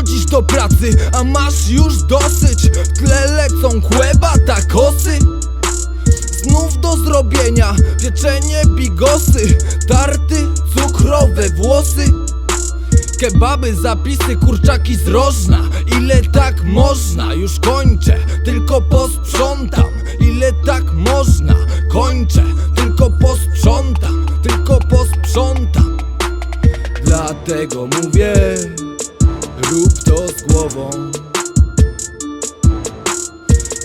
do pracy, a masz już dosyć. W tle lecą kłęba, takosy. Znów do zrobienia pieczenie bigosy Tarty cukrowe włosy. Kebaby, zapisy, kurczaki z rożna. Ile tak można? Już kończę, tylko posprzątam. Ile tak można? Kończę, tylko posprzątam Tylko posprzątam. Dlatego mówię Rób to z głową.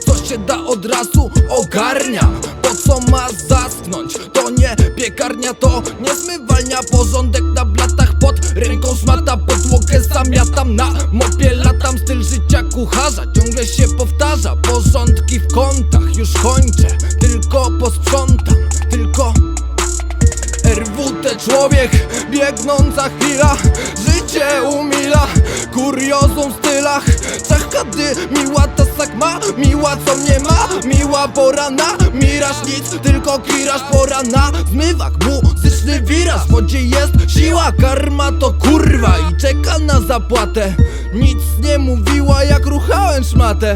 Co się da od razu ogarniam Po co ma zaschnąć? To nie piekarnia, to nie zmywalnia. Porządek na blatach pod ręką szmata Podłogę zamiatam na mopie latam. Styl życia kucharza ciągle się powtarza. Porządki w kątach już kończę Tylko posprzątam, tylko RWT człowiek, biegnąca chwila kuriozum stylach. Czachady, miła ta sak ma Miła co mnie ma, miła pora na Miraż nic, tylko kiraż pora na Zmywak, muzyczny wiraż W wodzie jest siła, karma to kurwa I czeka na zapłatę. Nic nie mówiła jak ruchałem szmatę.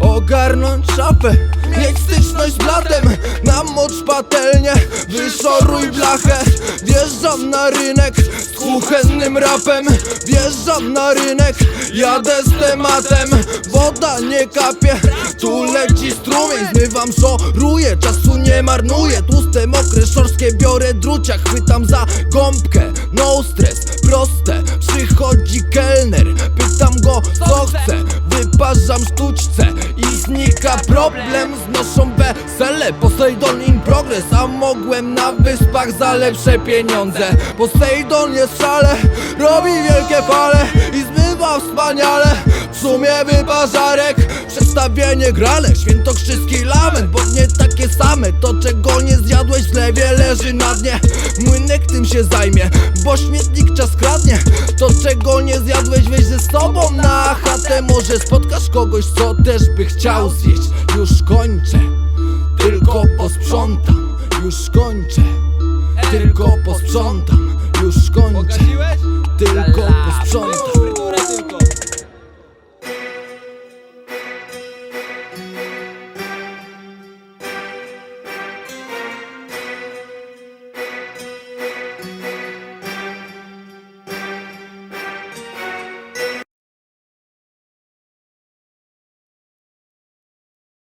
Ogarnąć szafę Mieć styczność z blatem Namocz patelnię Wyszoruj blachę Wjeżdżam na rynek Z kuchennym rapem. Wjeżdżam na rynek Jadę z tematem. Woda nie kapie Tu leci strumień. Zmywam, szoruję Czasu nie marnuję. Tłuste, mokre, szorskie Biorę drucia. Chwytam za gąbkę No stres, proste. Przychodzi kelner Pytam go co chce. Wyparzam sztuczce i znika problem. Znoszą wesele, Poseidon in progress A mogłem na wyspach za lepsze pieniądze. Poseidon jest w szale, robi wielkie fale I zmywa wspaniale sumie wyparzarek, przedstawienie grane Świętokrzyski lament, bo nie takie same To czego nie zjadłeś w lewie leży na dnie. Młynek tym się zajmie, bo śmietnik czas kradnie. To czego nie zjadłeś weź ze sobą na chatę. Może spotkasz kogoś co też by chciał zjeść. Już kończę, tylko posprzątam Już kończę, tylko posprzątam Już kończę, tylko posprzątam